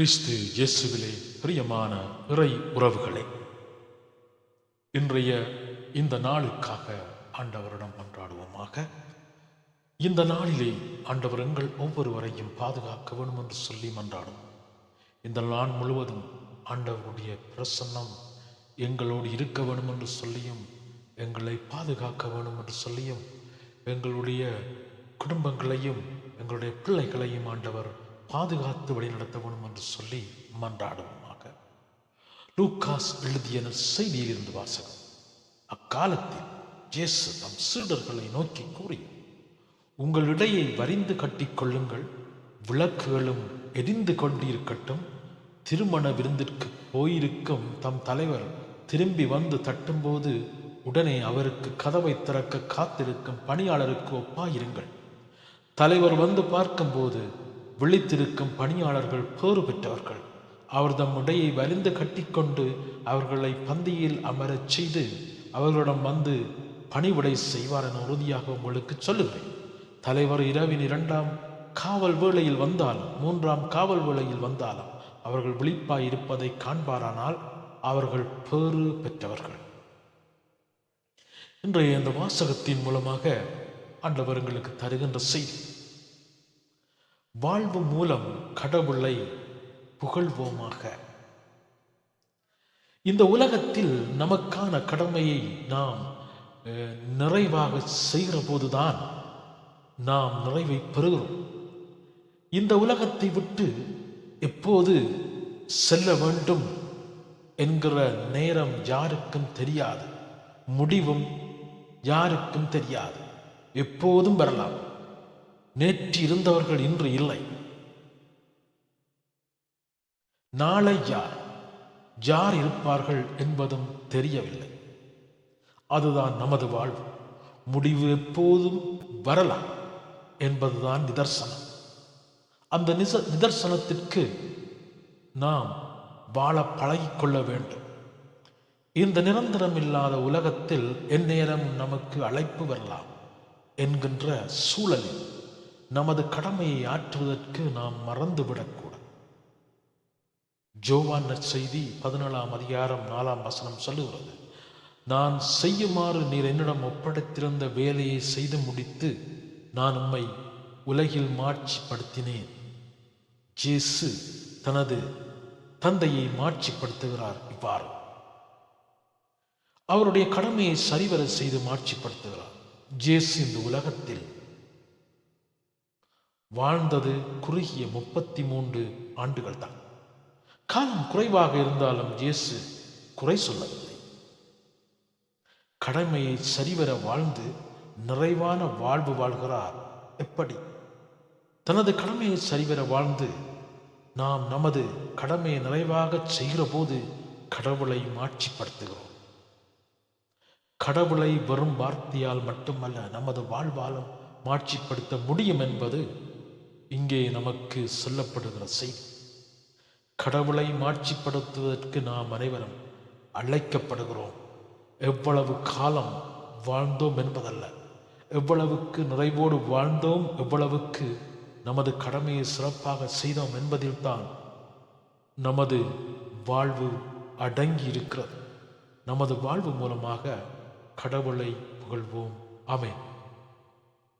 கிறிஸ்து இயேசுவிலே பிரியமான இறை உறவுகளே இன்றைய இந்த நாளுக்காக ஆண்டவரிடம் கொண்டாடுவோமாக இந்த நாளிலே ஆண்டவர் எங்கள் ஒவ்வொருவரையும் பாதுகாக்க வேண்டும் என்று சொல்லி மன்றாடும். இந்த நாள் முழுவதும் ஆண்டவருடைய பிரசன்னம் எங்களோடு இருக்க வேண்டும் என்று சொல்லியும் எங்களை பாதுகாக்க வேண்டும் என்று சொல்லியும் எங்களுடைய குடும்பங்களையும் எங்களுடைய பிள்ளைகளையும் ஆண்டவர் பாதுகாத்து வழிநடத்த என்று சொல்லி மன்றாடுவோமாக. லூக்காஸ் எழுதிய செய்தியிலிருந்து வாசகம். அக்காலத்தில் ஜேசு தம் சீடர்களை நோக்கி கூறி உங்கள் இடையை வரிந்து கட்டிக்கொள்ளுங்கள் விளக்குகளும் எரிந்து கொண்டிருக்கட்டும் திருமண விருந்திற்கு போயிருக்கும் தம் தலைவர் திரும்பி வந்து தட்டும்போது உடனே அவருக்கு கதவை திறக்க காத்திருக்கும் பணியாளருக்கு ஒப்பாயிருங்கள். தலைவர் வந்து பார்க்கும்போது விழித்திருக்கும் பணியாளர்கள் பேறு பெற்றவர்கள். அவர் தம் உடையை வலிந்து கட்டிக்கொண்டு அவர்களை பந்தியில் அமரச் செய்து அவர்களிடம் வந்து பணிவிடை செய்வார் என உறுதியாக உங்களுக்கு சொல்லுகிறேன். தலைவர் இரவின் இரண்டாம் காவல் வேளையில் வந்தாலும் மூன்றாம் காவல் வேளையில் வந்தாலும் அவர்கள் விழிப்பாய் இருப்பதை காண்பாரானால் அவர்கள் பேறு பெற்றவர்கள். இன்றைய இந்த வாசகத்தின் மூலமாக ஆண்டவர் எங்களுக்கு தருகின்ற செய்தி. வாழ்வு மூலம் கடவுளை புகழ்வோமாக. இந்த உலகத்தில் நமக்கான கடமையை நாம் நிறைவாக செய்கிற போதுதான் நாம் நிறைவை பெறுகிறோம். இந்த உலகத்தை விட்டு எப்போது செல்ல வேண்டும் என்கிற நேரம் யாருக்கும் தெரியாது. முடிவும் யாருக்கும் தெரியாது. எப்போதும் வரலாம். நேற்று இருந்தவர்கள் இன்று இல்லை. நாளை யார்? யார் இருப்பார்கள் என்பதும் தெரியவில்லை. அதுதான் நமது வாழ்வு. முடிவு எப்போதும் வரலாம் என்பதுதான் நிதர்சனம். அந்த நிச நிதர்சனத்திற்கு நாம் வாழ பழகிக்கொள்ள வேண்டும். இந்த நிரந்தரம் இல்லாத உலகத்தில் எந்நேரம் நமக்கு அழைப்பு வரலாம் என்கின்ற சூழலில் நமது கடமையை ஆற்றுவதற்கு நாம் மறந்துவிடக்கூடாது. ஜோவான் நற்செய்தி பதினேழாம் அதிகாரம் நாலாம் வசனம் சொல்லுகிறது. நான் செய்யுமாறு நீர் என்னிடம் ஒப்படைத்திருந்த வேலையை செய்து முடித்து நான் உம்மை உலகில் மாட்சிப்படுத்தினேன். ஜேசு தனது தந்தையை மாட்சிப்படுத்துகிறார் இவ்வாறு. அவருடைய கடமையை சரிவர செய்து மாட்சிப்படுத்துகிறார். ஜேசு இந்த உலகத்தில் வாழ்ந்தது குறுகிய முப்பத்தி மூன்று ஆண்டுகள் தான் காலம் குறைவாக இருந்தாலும் இயேசு குறை சொல்லவில்லை. கடமையை சரிவர வாழ்ந்து நிறைவான வாழ்வு வாழ்கிறார் எப்படி? தனது கடமையை சரிவர வாழ்ந்து நாம் நமது கடமையை நிறைவாக செய்கிற போது கடவுளை மாட்சிப்படுத்துகிறோம். கடவுளை வெறும் வார்த்தையால் மட்டுமல்ல நமது வாழ்வாலும் மாட்சிப்படுத்த முடியும் என்பது இங்கே நமக்கு சொல்லப்படுகிற செய்தி கடவுளை மாட்சிப்படுத்துவதற்கு நாம் அனைவரும் அழைக்கப்படுகிறோம். எவ்வளவு காலம் வாழ்ந்தோம் என்பதல்ல. எவ்வளவுக்கு நிறைவோடு வாழ்ந்தோம் எவ்வளவுக்கு நமது கடமையை சிறப்பாக செய்தோம் என்பதில்தான் நமது வாழ்வு அடங்கி இருக்கிறது நமது வாழ்வு மூலமாக கடவுளை புகழ்வோம். அமேன்